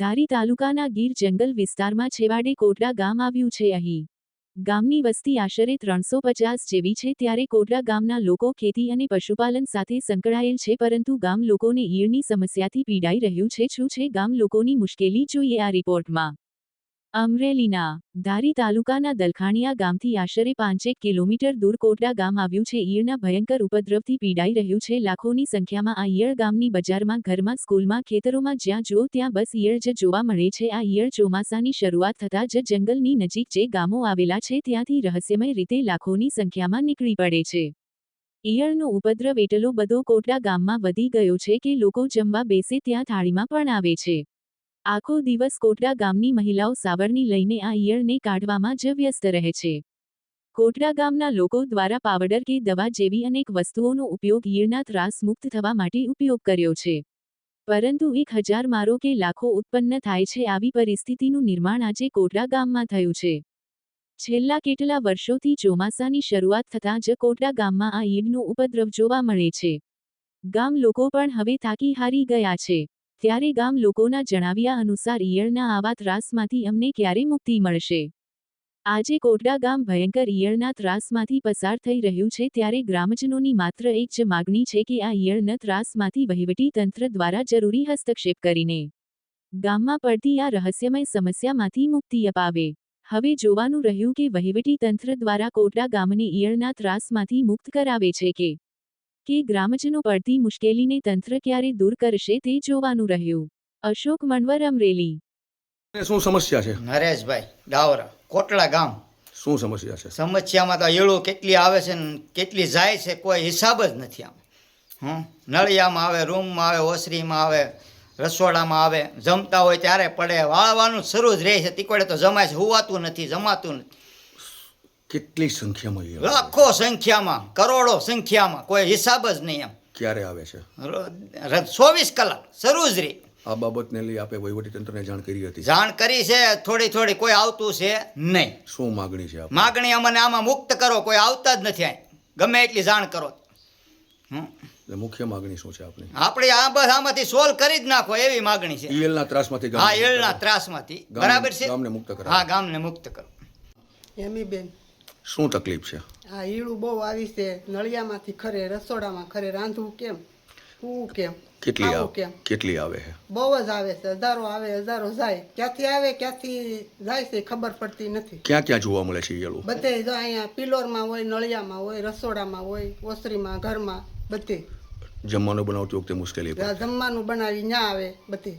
ધારી તાલુકાના ગીર જંગલ વિસ્તારમાં છેવાડે કોટડા ગામ આવ્યું છે અહીં. ગામની વસ્તી આશરે ત્રણસો પચાસ જેવી છે ત્યારે કોટડા ગામના લોકો ખેતી અને પશુપાલન સાથે સંકળાયેલ છે પરંતુ ગામ લોકોને ઈયળની સમસ્યાથી પીડાઈ રહ્યું છે. શું છે ગામ લોકોની મુશ્કેલી? જોઈએ આ રિપોર્ટમાં. અમરેલીના ધારી તાલુકાના દલખાણીયા ગામથી આશરે પાંચેક કિલોમીટર દૂર કોટડા ગામ આવ્યું છે. ઈયળના ભયંકર ઉપદ્રવથી પીડાઈ રહ્યું છે. લાખોની સંખ્યામાં આ ઈયળ ગામની બજારમાં, ઘરમાં, સ્કૂલમાં, ખેતરોમાં જ્યાં જુઓ ત્યાં બસ ઈયળ જ જોવા મળે છે. આ ઈયળ ચોમાસાની શરૂઆત થતાં જ જંગલની નજીક જે ગામો આવેલા છે ત્યાંથી રહસ્યમય રીતે લાખોની સંખ્યામાં નીકળી પડે છે. ઈયળનો ઉપદ્રવ એટલો બધો કોટડા ગામમાં વધી ગયો છે કે લોકો જમવા બેસે ત્યાં થાળીમાં પણ આવે છે. આખો દિવસ કોટડા ગામની મહિલાઓ સાવરણી લઈને આ ઈયળને કાઢવામાં જ વ્યસ્ત રહે છે. કોટડા ગામના લોકો દ્વારા પાવડર કે દવા જેવી અનેક વસ્તુઓનો ઉપયોગ ઈયળના ત્રાસ મુક્ત થવા માટે ઉપયોગ કર્યો છે. પરંતુ એક હજાર મારો કે લાખો ઉત્પન્ન થાય છે આવી પરિસ્થિતિનું નિર્માણ આજે કોટડા ગામમાં થયું છે. છેલ્લા કેટલા વર્ષોથી ચોમાસાની શરૂઆત થતાં જ કોટડા ગામમાં આ ઈડનો ઉપદ્રવ જોવા મળે છે. ગામ લોકો પણ હવે થાકી હારી ગયા છે. ત્યારે ગામ લોકોના જણાવ્યા અનુસાર ઈયળના આવા ત્રાસમાંથી અમને ક્યારે મુક્તિ મળશે? આજે કોટડા ગામ ભયંકર ઈયળના ત્રાસમાંથી પસાર થઈ રહ્યું છે ત્યારે ગ્રામજનોની માત્ર એક જ માગણી છે કે આ ઈયળના ત્રાસમાંથી વહીવટી તંત્ર દ્વારા જરૂરી હસ્તક્ષેપ કરીને ગામમાં પડતી આ રહસ્યમય સમસ્યામાંથી મુક્તિ અપાવે. હવે જોવાનું રહ્યું કે વહીવટી તંત્ર દ્વારા કોટડા ગામને ઈયળના ત્રાસમાંથી મુક્ત કરાવે છે કે કે ગ્રામજનો પડતી મુશ્કેલીને તંત્ર ક્યારે દૂર કરશે તે જોવાનું રહ્યું. અશોક મણવર અમરેલી. શું સમસ્યા છે? નરેશભાઈ ડાવરા કોટલા ગામ. શું સમસ્યા છે? સમસ્યામાં તો એળો કેટલી આવે છે ને કેટલી જાય છે કોઈ હિસાબ જ નથી આમ. હં નળિયામાં આવે રૂમમાં આવે ઓસરીમાં આવે રસોડામાં આવે જમતા હોય ત્યારે પડે. વાળવાનું શરૂ જ રહે છે. તીકોડે તો જમાય છે. હોવાતું નથી જમાતું નથી. કેટલી સંખ્યામાં એ લાખો સંખ્યામાં કરોડો સંખ્યામાં કોઈ હિસાબ જ નહીં એમ. ક્યારે આવે છે? ચોવીસ કલાક શરૂ આ બાબતને લઈ આપે વહીવટીતંત્રને જાણ કરી હતી. જાણ કરી છે થોડી થોડી કોઈ આવતું છે નહીં. શું માગણી છે માગણી અમને આમાં મુક્ત કરો કોઈ આવતા જ નથી અહીં. ગમે એટલી જાણ કરો. એટલે મુખ્ય માગણી શું છે આપણી આપણે આ બસ આમાંથી સોલ્વ કરી જ નાખો એવી માગણી છે. ઈલના ત્રાસમાંથી હા ઈલના ત્રાસમાંથી. બરાબર છે? ગામને મુક્ત કરો હા ગામને મુક્ત કરો. એમી બેન શું તકલીફ છે? આ ઈળું બહુ આવી છે નળિયામાંથી ખરે રસોડામાં ખરે રાંધવું કેમ? શું કેમ? કેટલી આવે કેટલી આવે છે? બહુ જ આવે છે હજારો આવે હજારો જાય. ક્યાંથી આવે ક્યાંથી જાય છે ખબર પડતી નથી. ક્યાં ક્યાં જોવા મળે છે ઈયળો બધે જો અહીંયા પિલોરમાં હોય નળિયામાં હોય રસોડામાં હોય ઓસરીમાં ઘરમાં બધે. જમવાનું બનાવતી વખતે મુશ્કેલી જમવાનું બનાવી ના આવે બધે.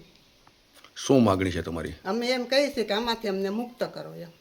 શું માગણી છે તમારી? અમે એમ કહીએ છીએ કે આમાંથી અમને મુક્ત કરો એમ.